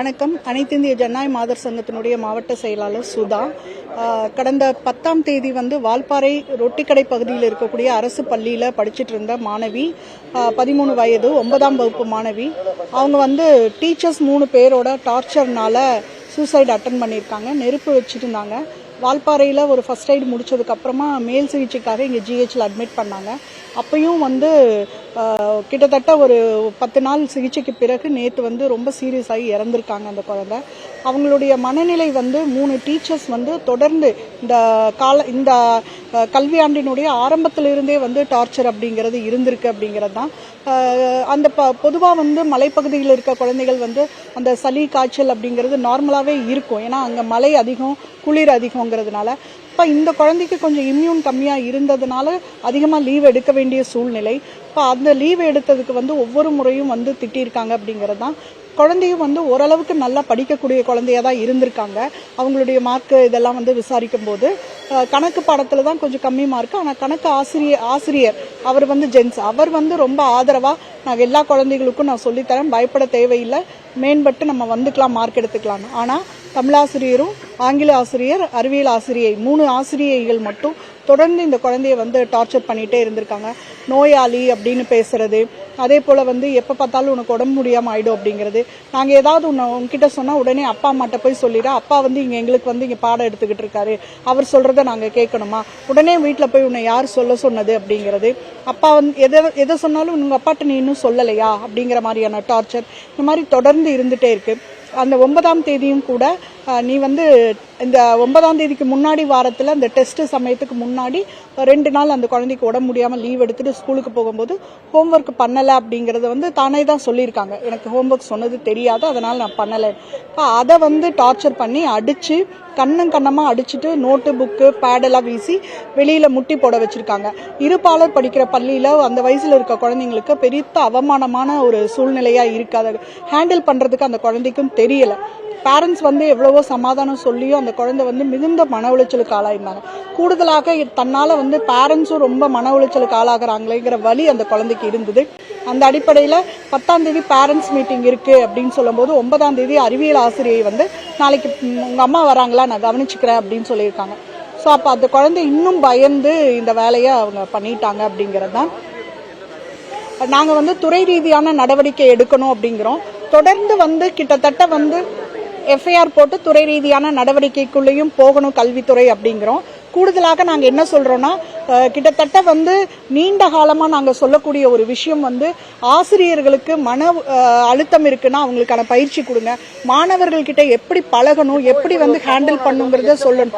வணக்கம். அனைத்திந்திய ஜனநாயக மாதர் சங்கத்தினுடைய மாவட்ட செயலாளர் சுதா. கடந்த பத்தாம் தேதி வந்து வால்பாறை ரொட்டிக்கடை பகுதியில் இருக்கக்கூடிய அரசு பள்ளியில் படிச்சிட்டு இருந்த மாணவி பதிமூணு வயது ஒன்பதாம் வகுப்பு மாணவி. அவங்க வந்து டீச்சர்ஸ் மூணு பேரோட டார்ச்சர்னால சூசைட் அட்டன் பண்ணியிருக்காங்க நெருப்பு வச்சுருந்தாங்க வால்பாறையில் ஒரு ஃபர்ஸ்ட் எய்ட் முடித்ததுக்கப்புறமா மேல் சிகிச்சைக்காக இங்கே ஜிஹெச்சில் அட்மிட் பண்ணாங்க. அப்பையும் வந்து கிட்டத்தட்ட ஒரு பத்து நாள் சிகிச்சைக்கு பிறகு நேற்று வந்து ரொம்ப சீரியஸ் ஆகி இறந்துருக்காங்க அந்த குழந்தை. அவங்களுடைய மனநிலை வந்து மூணு டீச்சர்ஸ் வந்து தொடர்ந்து இந்த கால இந்த கல்வியாண்டினுடைய ஆரம்பத்திலிருந்தே வந்து டார்ச்சர் அப்படிங்கிறது இருந்திருக்கு அப்படிங்கிறது தான். அந்த ப பொதுவாக வந்து மலைப்பகுதியில் இருக்க குழந்தைகள் வந்து அந்த சளி காய்ச்சல் அப்படிங்கிறது நார்மலாகவே இருக்கும். ஏன்னா அங்கே மழை அதிகம் குளிர் அதிகங்கிறதுனால இப்போ இந்த குழந்தைக்கு கொஞ்சம் இம்யூன் கம்மியாக இருந்ததுனால அதிகமாக லீவ் எடுக்க வேண்டிய சூழ்நிலை. இப்போ அந்த லீவ் எடுத்ததுக்கு வந்து ஒவ்வொரு முறையும் வந்து திட்டியிருக்காங்க அப்படிங்கிறது தான். குழந்தையும் வந்து ஓரளவுக்கு நல்லா படிக்கக்கூடிய குழந்தையாக தான் இருந்திருக்காங்க. அவங்களுடைய மார்க்கு இதெல்லாம் வந்து விசாரிக்கும் போது கணக்கு பாடத்தில் தான் கொஞ்சம் கம்மி மார்க் ஆனால் கணக்கு ஆசிரியர் ஆசிரியர் அவர் வந்து ஜென்ஸ் அவர் வந்து ரொம்ப ஆதரவாக நான் எல்லா குழந்தைகளுக்கும் நான் சொல்லித்தரேன் பயப்பட தேவையில்லை. மேம்பட்டு நம்ம வந்துக்கலாம் மார்க் எடுத்துக்கலாம் ஆனால் தமிழாசிரியரும் ஆங்கில ஆசிரியர் அறிவியல் ஆசிரியை மூணு ஆசிரியைகள் மட்டும் தொடர்ந்து இந்த குழந்தைய வந்து டார்ச்சர் பண்ணிகிட்டே இருந்திருக்காங்க. நோயாளி அப்படின்னு பேசுறது. அதே போல் வந்து எப்போ பார்த்தாலும் உனக்கு உடம்பு முடியாமல் ஆகிடும் அப்படிங்கிறது. நாங்கள் ஏதாவது உன்னை உங்ககிட்ட சொன்னால் உடனே அப்பா அம்மாட்ட போய் சொல்லிடுறோம் அப்பா வந்து இங்கே எங்களுக்கு வந்து இங்கே பாடம் எடுத்துக்கிட்டு இருக்காரு. அவர் சொல்கிறத நாங்கள் கேட்கணுமா? உடனே வீட்டில் போய் உன்னை யார் சொல்ல சொன்னது அப்படிங்கிறது. அப்பா வந்து எதை எதை சொன்னாலும் உங்கள் அப்பாட்ட நீ இன்னும் சொல்லலையா? அப்படிங்கிற மாதிரியான டார்ச்சர் இந்த மாதிரி தொடர்ந்து இருந்துகிட்டே இருக்குது அந்த ஒன்பதாம் தேதியும் கூட நீ வந்து இந்த ஒன்பதாம் தேதிக்கு முன்னாடி வாரத்தில் இந்த டெஸ்ட்டு சமயத்துக்கு முன்னாடி ரெண்டு நாள் அந்த குழந்தைக்கு உடம்பு முடியாமல் லீவ் எடுத்துட்டு ஸ்கூலுக்கு போகும்போது ஹோம்ஒர்க் பண்ணலை அப்படிங்கிறத வந்து தானே தான் சொல்லியிருக்காங்க. எனக்கு ஹோம்ஒர்க் சொன்னது தெரியாது அதனால் நான் பண்ணலை. இப்போ அதை வந்து டார்ச்சர் பண்ணி அடித்து கண்ணும் கண்ணமாக அடிச்சுட்டு நோட்டு புக்கு பேடெல்லாம் வீசி வெளியில் முட்டி போட வச்சுருக்காங்க. இருப்பாளர் படிக்கிற பள்ளியில் அந்த வயசில் இருக்க குழந்தைங்களுக்கு பெரிய அவமானமான ஒரு சூழ்நிலையாக இருக்காது அதை ஹேண்டில் பண்ணுறதுக்கு அந்த குழந்தைக்கும் தெரியலை. பேரண்ட்ஸ் வந்து எவ்வளவோ சமாதானம் சொல்லியும் அந்த குழந்தை வந்து மிகுந்த மன உளைச்சலுக்கு ஆளாயிருந்தாங்க. கூடுதலாக தன்னால் வந்து பேரண்ட்ஸும் ரொம்ப மன உளைச்சலுக்கு ஆளாகிறாங்களேங்கிற வழி அந்த குழந்தைக்கு இருந்தது. அந்த அடிப்படையில் பத்தாம் தேதி பேரண்ட்ஸ் மீட்டிங் இருக்குது அப்படின்னு சொல்லும்போது ஒன்பதாம் தேதி அறிவியல் ஆசிரியை வந்து நாளைக்கு உங்கள் அம்மா வராங்களா நான் கவனிச்சுக்கிறேன் அப்படின்னு சொல்லியிருக்காங்க. ஸோ அப்போ அந்த குழந்தை இன்னும் பயந்து இந்த வேலையை அவங்க பண்ணிட்டாங்க அப்படிங்கிறது தான் நாங்கள் வந்து துறை ரீதியான நடவடிக்கை எடுக்கணும் அப்படிங்கிறோம். தொடர்ந்து வந்து கிட்டத்தட்ட வந்து எஃப்ஐஆர் போட்டு துறை ரீதியான நடவடிக்கைக்குள்ளேயும் போகணும் கல்வித்துறை அப்படிங்கிறோம். கூடுதலாக நாங்கள் என்ன சொல்கிறோன்னா கிட்டத்தட்ட வந்து நீண்ட காலமாக நாங்கள் சொல்லக்கூடிய ஒரு விஷயம் வந்து ஆசிரியர்களுக்கு மன அழுத்தம் இருக்குன்னா அவங்களுக்கான பயிற்சி கொடுங்க. மாணவர்கள்கிட்ட எப்படி பழகணும் எப்படி வந்து ஹேண்டில் பண்ணுங்கிறத சொல்லணும்.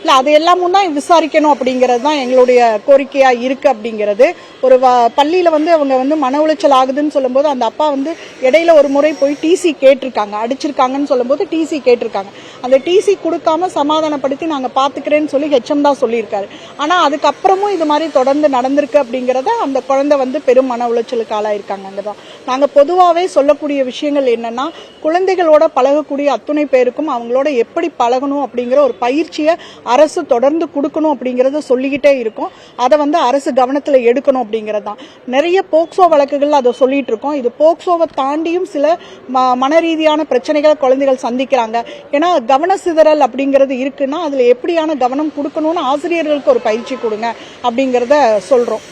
இல்லை அது எல்லாமும் தான் விசாரிக்கணும் அப்படிங்கிறது தான் எங்களுடைய கோரிக்கையாக இருக்குது அப்படிங்கிறது. ஒரு வ- பள்ளியில் வந்து அவங்க வந்து மன உளைச்சல் ஆகுதுன்னு சொல்லும்போது அந்த அப்பா வந்து இடையில ஒரு முறை போய் டிசி கேட்டிருக்காங்க. அடிச்சிருக்காங்கன்னு சொல்லும்போது டிசி கேட்டிருக்காங்க. அந்த டிசி கொடுக்காம சமாதானப்படுத்தி நாங்கள் பார்த்துக்கிறேன்னு சொல்லி ஹெச்எம் தான் சொல்லியிருக்காரு. ஆனா அதுக்கப்புறமும் இது மாதிரி தொடர்ந்து நடந்திருக்கு அப்படிங்கறத அந்த குழந்தை வந்து பெரும் மன உளைச்சலுக்கு ஆளாயிருக்காங்க அங்கதான். நாங்க பொதுவாவே சொல்லக்கூடிய விஷயங்கள் என்னன்னா குழந்தைகளோட பழகக்கூடிய அத்துணை பேருக்கும் அவங்களோட எப்படி பழகணும் அப்படிங்கிற ஒரு பயிற்சியை அரசு தொடர்ந்து கொடுக்கணும் அப்படிங்கிறத சொல்லிக்கிட்டே இருக்கும். அதை வந்து அரசு கவனத்துல எடுக்கணும் அப்படிங்கிறது தான் நிறைய போக்சோ வழக்குகள் அதை சொல்லிட்டு இருக்கோம். இது போக்சோவை தாண்டியும் சில ம- மன ரீதியான பிரச்சனைகளை குழந்தைகள் சந்திக்கிறாங்க. ஏன்னா கவன சிதறல் அப்படிங்கிறது இருக்குன்னா அதுல எப்படியான கவனம் கொடுக்கணும்னு ஆசை ஆசிரியர்களுக்கு ஒரு பயிற்சி கொடுங்க அப்படிங்கிறத சொல்றோம்.